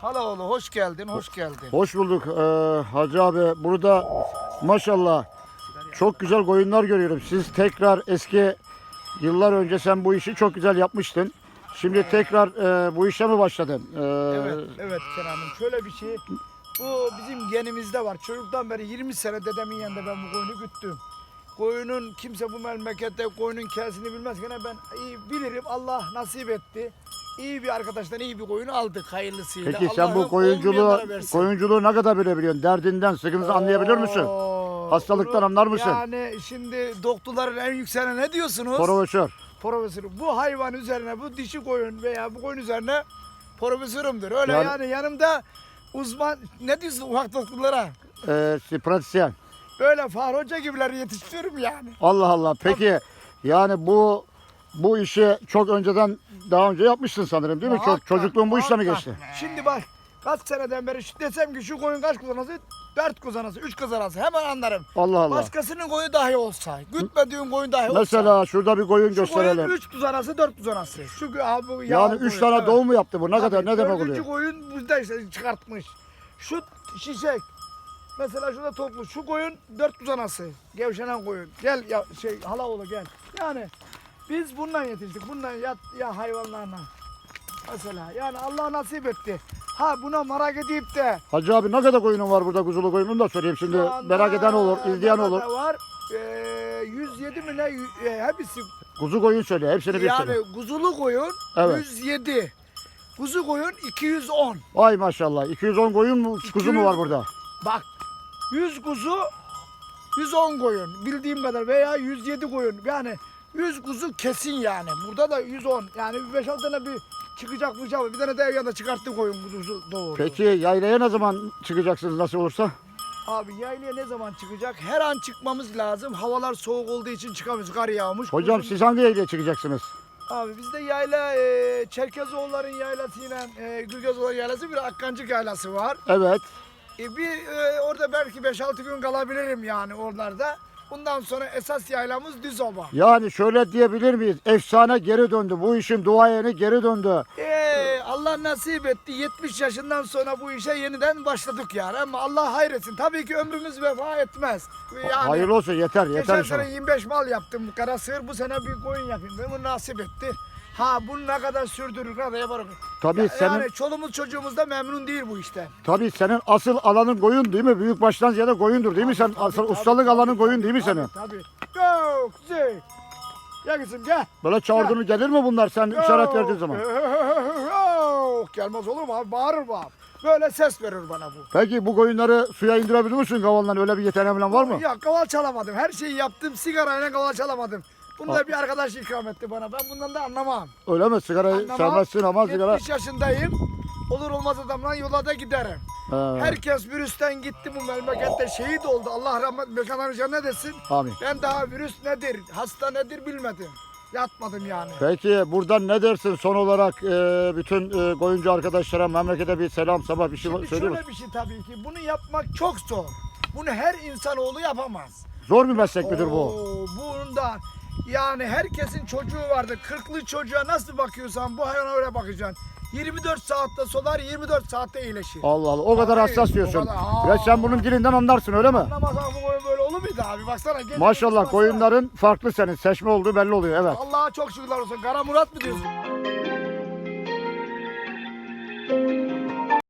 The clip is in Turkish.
Halaoğlu hoş geldin, hoş geldin. Hoş bulduk ee, Hacı abi. Burada maşallah çok güzel koyunlar görüyorum. Siz tekrar eski yıllar önce sen bu işi çok güzel yapmıştın. Şimdi tekrar e, bu işe mi başladın? Ee, Evet, evet Kenan'ım. Şöyle bir şey, bu bizim genimizde var. Çocuktan beri 20 sene dedemin yanında ben bu koyunu güttüm. Koyunun kimse bu memlekette koyunun kesini bilmez. Gene ben iyi bilirim. Allah nasip etti. İyi bir arkadaştan iyi bir koyunu aldık hayırlısıyla. Peki sen bu koyunculuğu koyunculuğu ne kadar bilebiliyorsun? Derdinden, sıkıntısını anlayabilir misin? Oo, Hastalıktan anlar mısın? Yani şimdi doktorların en yükseğine ne diyorsunuz? Profesör. profesörü. Bu hayvan üzerine, bu dişi koyun veya bu koyun üzerine profesörümdür. Öyle Yani- yani, yanımda uzman, ne diyorsun ufak doktorlara? E, pratisyen. Böyle Fahri Hoca gibileri yetiştiriyorum yani. Allah Allah. Peki yani bu bu işi çok önceden daha önce yapmışsın sanırım değil mi? Çok, Muhakkak, çocukluğun bu işle mi muhakkak. geçti? Şimdi bak kaç seneden beri şu desem ki şu koyun kaç kuzanası? Dört kuzanası, üç kuzanası hemen anlarım. Allah Allah. Başkasının koyunu dahi olsa, gütmediğin koyun dahi olsa. Mesela şurada bir koyun şu koyun gösterelim. üç kuzanası, dört kuzanası. Şu abi, bu Yani yavru üç koyun, tane evet. doğum mu yaptı bu? Ne kadar Tabii, ne demek dördüncü oluyor? koyun bizde işte çıkartmış. Şu şişek. Mesela şurada toplu. Şu koyun dört kuzanası. Gevşenen koyun. Gel ya şey halaoğlu gel. Yani biz bundan yetiştik. Bundan ya, ya hayvanlarla. Mesela yani Allah nasip etti. Ha buna merak edip de Hacı abi ne kadar koyunun var burada kuzulu koyununu da sorayım şimdi şu anda merak eden olur, izleyen ne olur. kadar Var. Ee, 107 mi ne? Yü- e, hepsi Kuzu koyun söyle, hepsini bir yani söyle. kuzulu koyun Evet. 107. Kuzu koyun 210. Ay maşallah. 210 koyun mu, kuzu mu 200 var burada? Bak 100 kuzu 110 koyun bildiğim kadar veya 107 koyun yani 100 kuzu kesin yani burada da 110 yani 5-6 tane bir çıkacak bu bir tane de ev yanında çıkarttı koyun kuzusu doğurdu. Peki yaylaya ne zaman çıkacaksınız nasıl olursa? Abi yaylaya ne zaman çıkacak? Her an çıkmamız lazım. Havalar soğuk olduğu için çıkamıyoruz. Kar yağmış. Hocam Kuzun- siz hangi yaylaya çıkacaksınız? Abi bizde yayla e, Çerkezoğulların yaylasıyla e, Gülgezoğulların yaylası bir Akkancık yaylası var. Evet. E, bir e, orada belki 5-6 gün kalabilirim yani oralarda. Bundan sonra esas yaylamız Düzoba. Yani şöyle diyebilir miyiz? Efsane geri döndü. Bu işin duayeni geri döndü. Ee, Allah nasip etti. 70 yaşından sonra bu işe yeniden başladık yani. Ama Allah hayretsin. Tabii ki ömrümüz vefa etmez. Yani Hayırlı olsun yeter yeter geçen sene 25 mal yaptım kara sığır. Bu sene bir koyun yapayım. Bunu nasip etti. Ha bunu ne kadar sürdürür, ne kadar yaparım. Tabii Ya- senin Yani çolumuz çocuğumuz da memnun değil bu işten. tabii senin asıl alanın koyun değil mi? Büyük baştan ziyade koyundur değil mi? Sen Tabii, asıl tabii, ustalık tabii, alanın koyun değil mi tabii, senin? Tabii. Go, kuzey. Gel kızım gel. Böyle çağırdığını gelir mi bunlar sen işaret Go. verdiğin zaman? Go. Gelmez olur mu abi? Bağırır bu abi. Böyle ses verir bana bu. Peki bu koyunları suya indirebilir misin kavaldan? Öyle bir yeteneğin var mı? Ya kaval çalamadım. Her şeyi yaptım. Sigarayla kaval çalamadım. Bunu da bir arkadaş ikram etti bana. Ben bundan da anlamam. Öyle mi? Sigarayı Anlamam. sevmezsin ama sigara... 70 yaşındayım. Olur olmaz adamla yola da giderim. He, Herkes virüsten gitti bu memlekette şehit oldu. Allah rahmet mekanlarını cennet etsin. Amin. Ben daha virüs nedir, hasta nedir bilmedim. Yatmadım yani. Peki buradan ne dersin son olarak e, bütün e, koyuncu arkadaşlara memlekete bir selam sabah bir şey Şimdi söylüyor musun? şöyle bir şey tabii ki. Bunu yapmak çok zor. Bunu her insanoğlu yapamaz. Zor bir meslek midir bu? Oo, Bunda yani herkesin çocuğu vardır. Kırklı çocuğa nasıl bakıyorsan bu hayvana öyle bakacaksın. 24 saatte solar, 24 saatte iyileşir. Allah Allah o kadar Hayır, hassas o diyorsun. kadar. Aa. Ve sen bunun dilinden anlarsın öyle mi? Anlamazsan bu koyun böyle olur muydu abi? Baksana. gece Maşallah baksana. koyunların farklı senin. Seçme olduğu belli oluyor evet. Allah'a çok şükürler olsun. Kara Murat mı diyorsun?